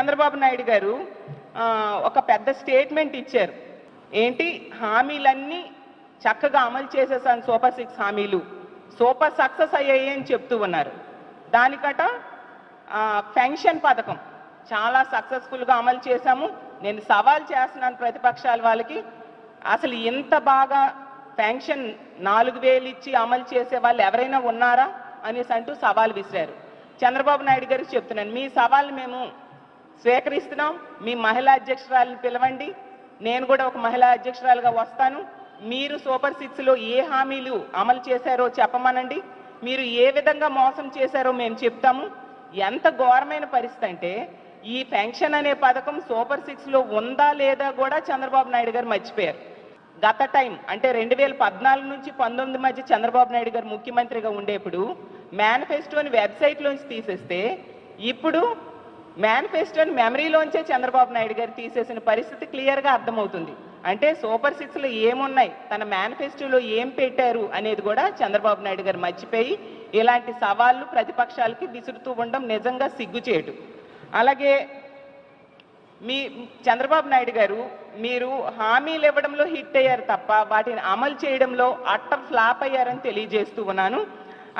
చంద్రబాబు నాయుడు గారు ఒక పెద్ద స్టేట్మెంట్ ఇచ్చారు. ఏంటి? హామీలన్నీ చక్కగా అమలు చేసేసాను సూపర్ సిక్స్ హామీలు. సూపర్ సక్సెస్ అయ్యాయి అని చెప్తూ ఉన్నారు. దానికట పెన్షన్ పథకం చాలా సక్సెస్ఫుల్గా అమలు చేశాము. నేను సవాల్ చేస్తున్నాను ప్రతిపక్షాల వాళ్ళకి. అసలు ఇంత బాగా పెన్షన్ నాలుగు వేలు ఇచ్చి అమలు చేసే వాళ్ళు ఎవరైనా ఉన్నారా? అనేసి అంటూ సవాల్ విసిరారు. చంద్రబాబు నాయుడు గారికి చెప్తున్నాను. మీ సవాల్ మేము స్వీకరిస్తున్నాం. మీ మహిళా అధ్యక్షురాలను పిలవండి. నేను కూడా ఒక మహిళా అధ్యక్షురాలుగా వస్తాను. మీరు సూపర్ సిక్స్లో ఏ హామీలు అమలు చేశారో చెప్పమనండి. మీరు ఏ విధంగా మోసం చేశారో మేము చెప్తాము. ఎంత ఘోరమైన పరిస్థితి అంటే ఈ పెన్షన్ అనే పథకం సూపర్ సిక్స్లో ఉందా లేదా కూడా చంద్రబాబు నాయుడు గారు మర్చిపోయారు. గత టైం అంటే రెండు వేల పద్నాలుగు నుంచి పంతొమ్మిది మధ్య చంద్రబాబు నాయుడు గారు ముఖ్యమంత్రిగా ఉండేప్పుడు మేనిఫెస్టోని వెబ్సైట్లోంచి తీసేస్తే ఇప్పుడు మేనిఫెస్టోని మెమరీలోంచే చంద్రబాబు నాయుడు గారు తీసేసిన పరిస్థితి క్లియర్గా అర్థమవుతుంది. అంటే సూపర్ సిక్స్లో ఏమున్నాయి? తన మేనిఫెస్టోలో ఏం పెట్టారు అనేది కూడా చంద్రబాబు నాయుడు గారు మర్చిపోయి ఇలాంటి సవాళ్ళు ప్రతిపక్షాలకి విసురుతూ ఉండడం నిజంగా సిగ్గుచేటు. అలాగే మీ చంద్రబాబు నాయుడు గారు మీరు హామీలు ఇవ్వడంలో హిట్ అయ్యారు తప్ప వాటిని అమలు చేయడంలో అట్ట ఫ్లాప్ అయ్యారని తెలియజేస్తూ ఉన్నాను.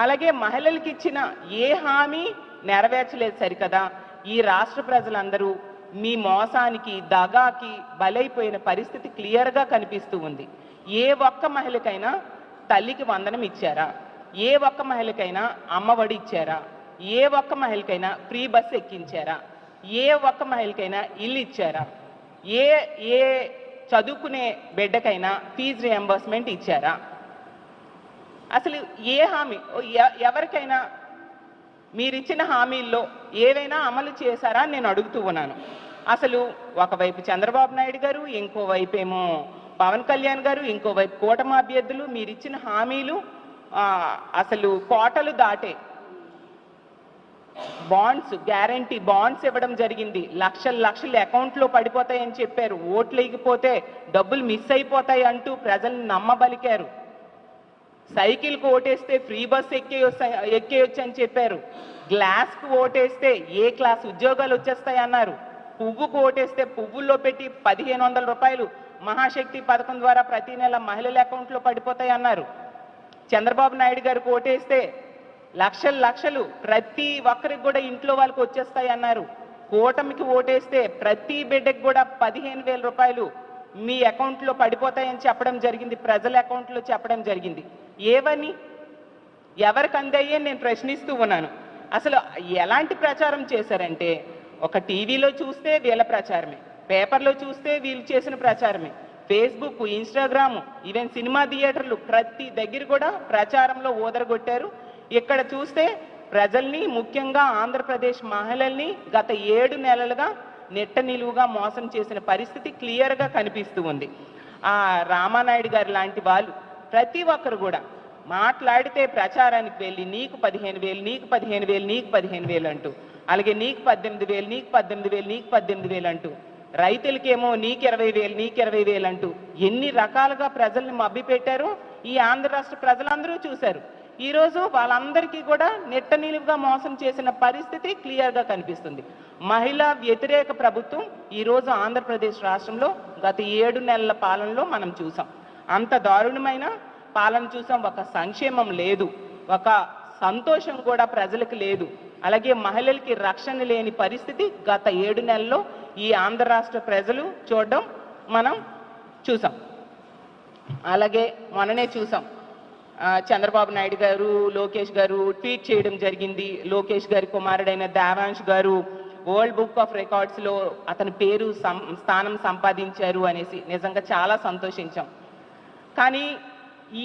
అలాగే మహిళలకు ఇచ్చిన ఏ హామీ నెరవేర్చలేదు సరికదా? ఈ రాష్ట్ర ప్రజలందరూ మీ మోసానికి దగాకి బలైపోయిన పరిస్థితి క్లియర్గా కనిపిస్తూ ఉంది. ఏ ఒక్క మహిళకైనా తల్లికి వందనం ఇచ్చారా? ఏ ఒక్క మహిళకైనా అమ్మఒడి ఇచ్చారా? ఏ ఒక్క మహిళకైనా ఫ్రీ బస్ ఎక్కించారా? ఏ ఒక్క మహిళకైనా ఇల్లు ఇచ్చారా? ఏ ఏ చదువుకునే బిడ్డకైనా ఫీజు రియంబర్స్మెంట్ ఇచ్చారా? అసలు ఏ హామీ? ఎ- ఎవరికైనా మీరిచ్చిన హామీల్లో ఏవైనా అమలు చేశారా అని నేను అడుగుతూ ఉన్నాను. అసలు ఒకవైపు చంద్రబాబు నాయుడు గారు ఇంకోవైపు ఏమో పవన్ కళ్యాణ్ గారు ఇంకోవైపు కూటమి అభ్యర్థులు మీరిచ్చిన హామీలు అసలు కోటలు దాటే బాండ్స్ గ్యారంటీ బాండ్స్ ఇవ్వడం జరిగింది. లక్షల లక్షలు అకౌంట్లో పడిపోతాయని చెప్పారు. ఓట్లు వేయకపోతే డబ్బులు మిస్ అయిపోతాయి అంటూ ప్రజల్ని నమ్మబలికారు. సైకిల్కి ఓటేస్తే ఫ్రీ బస్ ఎక్కే ఎక్కేయొచ్చు అని చెప్పారు. గ్లాస్కి ఓటేస్తే ఏ క్లాస్ ఉద్యోగాలు వచ్చేస్తాయి అన్నారు. పువ్వుకు ఓటేస్తే పువ్వుల్లో పెట్టి పదిహేను వందల రూపాయలు మహాశక్తి పథకం ద్వారా ప్రతి నెల మహిళల అకౌంట్లో పడిపోతాయి అన్నారు. చంద్రబాబు నాయుడు గారికి ఓటేస్తే లక్షలు లక్షలు ప్రతి ఒక్కరికి కూడా ఇంట్లో వాళ్ళకి వచ్చేస్తాయి అన్నారు. కూటమికి ఓటేస్తే ప్రతి బిడ్డకి కూడా పదిహేను వేల రూపాయలు మీ అకౌంట్లో పడిపోతాయని చెప్పడం జరిగింది ప్రజల అకౌంట్లో చెప్పడం జరిగింది. ఏవని? ఎవరికి అందాయి నేను ప్రశ్నిస్తూ ఉన్నాను. అసలు ఎలాంటి ప్రచారం చేశారంటే ఒక టీవీలో చూస్తే వీళ్ళ ప్రచారమే పేపర్లో చూస్తే వీళ్ళు చేసిన ప్రచారమే ఫేస్బుక్ ఇన్స్టాగ్రామ్ ఈవెన్ సినిమా థియేటర్లు ప్రతి దగ్గర కూడా ప్రచారంలో ఓదరగొట్టారు ఇక్కడ చూస్తే ప్రజల్ని ముఖ్యంగా ఆంధ్రప్రదేశ్ మహిళల్ని గత ఏడు నెలలుగా నెట్ట నిలువుగా మోసం చేసిన పరిస్థితి క్లియర్గా కనిపిస్తూ ఉంది. ఆ రామానాయుడు గారు లాంటి వాళ్ళు ప్రతి ఒక్కరు కూడా మాట్లాడితే ప్రచారానికి వెళ్ళి నీకు పదిహేను వేలు నీకు పదిహేను వేలు నీకు పదిహేను వేలు అంటూ అలాగే నీకు పద్దెనిమిది వేలు నీకు పద్దెనిమిది వేలు నీకు పద్దెనిమిది వేలు అంటూ రైతులకేమో నీకు ఇరవై వేలు నీకు ఇరవై వేలు అంటూ ఎన్ని రకాలుగా ప్రజల్ని మబ్బి పెట్టారో ఈ ఆంధ్ర రాష్ట్ర ప్రజలందరూ చూశారు. ఈరోజు వాళ్ళందరికీ కూడా నెట్ట నిలువుగా మోసం చేసిన పరిస్థితి క్లియర్గా కనిపిస్తుంది. మహిళా వ్యతిరేక ప్రభుత్వం ఈరోజు ఆంధ్రప్రదేశ్ రాష్ట్రంలో గత ఏడు నెలల పాలనలో మనం చూసాం. అంత దారుణమైన పాలన చూసాం. ఒక సంక్షేమం లేదు. ఒక సంతోషం కూడా ప్రజలకు లేదు. అలాగే మహిళలకి రక్షణ లేని పరిస్థితి గత ఏడు నెలల్లో ఈ ఆంధ్ర రాష్ట్ర ప్రజలు చూడడం మనం చూసాం. అలాగే మొన్ననే చూసాం. చంద్రబాబు నాయుడు గారు లోకేష్ గారు ట్వీట్ చేయడం జరిగింది. లోకేష్ గారి కుమారుడైన దేవాంష్ గారు వరల్డ్ బుక్ ఆఫ్ రికార్డ్స్లో అతని పేరు సం స్థానం సంపాదించారు అనేసి నిజంగా చాలా సంతోషించాం. కానీ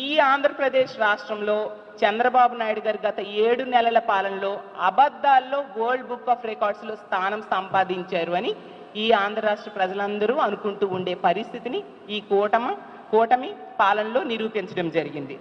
ఈ ఆంధ్రప్రదేశ్ రాష్ట్రంలో చంద్రబాబు నాయుడు గారు గత ఏడు నెలల పాలనలో అబద్ధాల్లో వరల్డ్ బుక్ ఆఫ్ రికార్డ్స్లో స్థానం సంపాదించారు అని ఈ ఆంధ్ర రాష్ట్ర ప్రజలందరూ అనుకుంటూ ఉండే పరిస్థితిని ఈ కూటమ కూటమి పాలనలో నిరూపించడం జరిగింది.